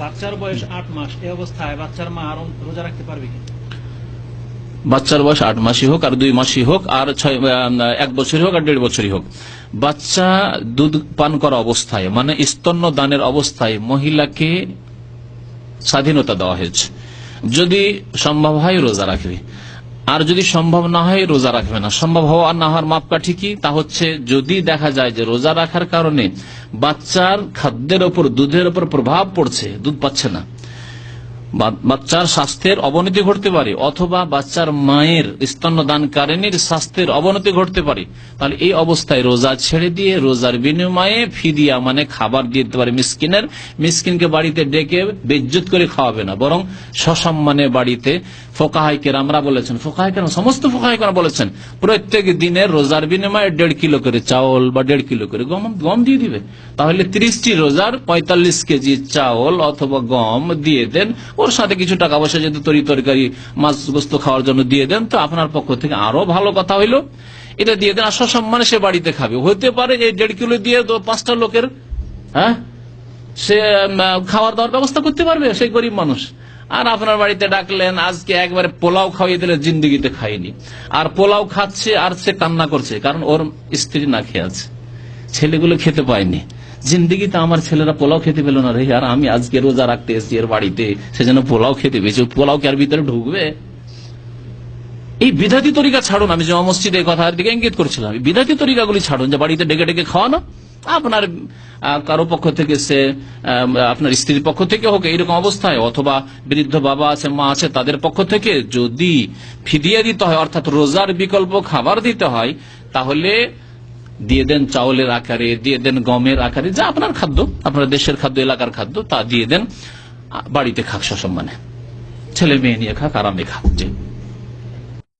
বাচ্চার বয়স আট মাস, এই অবস্থায় বাচ্চার মা আর রোজা রাখতে পারবে কি? বাচ্চার বয়স আট মাসই হোক আর দুই মাসই হোক আর ছয় এক বছরই হোক আর দেড় বছরই হোক। বাচ্চা দুধ পান করা অবস্থায় মানে স্তন্য দানের অবস্থায় মহিলাকে স্বাধীনতা দেওয়া হয়েছে। যদি সম্ভব হয় রোজা রাখবে। আর যদি সম্ভব না হয়, রোজা রাখবে না। সম্ভব হওয়া আর না হওয়ার মাপকাঠি কি? তা হচ্ছে, যদি দেখা যায় যে রোজা রাখার কারণে বাচ্চার খাদ্যের ওপর, দুধের ওপর প্রভাব পড়ছে, দুধ পাচ্ছে না বাচ্চার স্বাস্থ্যের অবনতি ঘটতে পারে, অথবা বাচ্চার মায়ের স্তন্যদানকারিনীর স্বাস্থ্যের অবনতি ঘটতে পারে। তাহলে এই অবস্থায় রোজা ছেড়ে দিয়ে, রোজার বিনিময়ে ফিদিয়া মানে খাবার দিতে পারে মিসকিনের। মিসকিনকে বাড়িতে ডেকে বেজ্জত করে খাওয়াবে না, বরং সসম্মানে বাড়িতে ফোকাহাইকের আমরা বলেছেন ফোকাহাইকের সমস্ত ফোকাহাইকেরা বলেছেন, প্রত্যেক দিনের রোজার বিনিময়ে দেড় কিলো করে চাউল বা দেড় কিলো করে গম গম দিয়ে দিবে। তাহলে ত্রিশটি রোজার পঁয়তাল্লিশ কেজি চাউল অথবা গম দিয়ে দেন ওর সাথে কিছু টাকা পয়সা যদি তরি তরকারি, মাছ গোস্ত খাওয়ার জন্য দিয়ে দেন, তো আপনার পক্ষ থেকে আরও ভালো কথা হইল। এটা দিয়ে দেন, আর সসম্মানে সে বাড়িতে খাবে। হতে পারে এই দেড় কিলো দিয়ে পাঁচটা লোকের হ্যাঁ? সে খাওয়ার দাওয়ার ব্যবস্থা করতে পারবে, সেই গরিব মানুষ। আর আপনার বাড়িতে ডাকলেন, আজকে একবারে পোলাও খাওয়িয়ে দিলে জিন্দিগিতে খাইনি। আর পোলাও খাচ্ছে, আর সে কান্না করছে, কারণ ওর স্ত্রী না খেয়ে আছে। ছেলেগুলো খেতে পায়নি। জিন্দিগিতে আমার ছেলেরা পোলাও খেতে পেল না রে আর আমি আজকে রোজা রাখতে এসেছি এর বাড়িতে সেজন্য পোলাও খেতে পেয়েছি পোলাও কি আর ভিতরে ঢুকবে? এই বিধাতি তরিকা ছাড়ুন, আমি জমা মসজিদে কথার দিকে ইঙ্গিত করছিলাম। বিধাতি তরিকাগুলি ছাড়ুন, যে বাড়িতে ডেকে ডেকে খাওয়ানো, আপনার কারও পক্ষ থেকে সে আপনার স্ত্রীর পক্ষ থেকে হোক, এইরকম অবস্থায়, অথবা বৃদ্ধ বাবা আছে, মা আছে, তাদের পক্ষ থেকে যদি ফিদিয়ে দিতে হয়, অর্থাৎ রোজার বিকল্প খাবার দিতে হয়, তাহলে দিয়ে দেন চাউলের আকারে, দিয়ে দেন গমের আকারে, যা আপনার খাদ্য, আপনার দেশের খাদ্য, এলাকার খাদ্য, তা দিয়ে দেন বাড়িতে খাক সসম্মানে। ছেলে মেয়ে নিয়ে খাক, আরামে খাক, জি।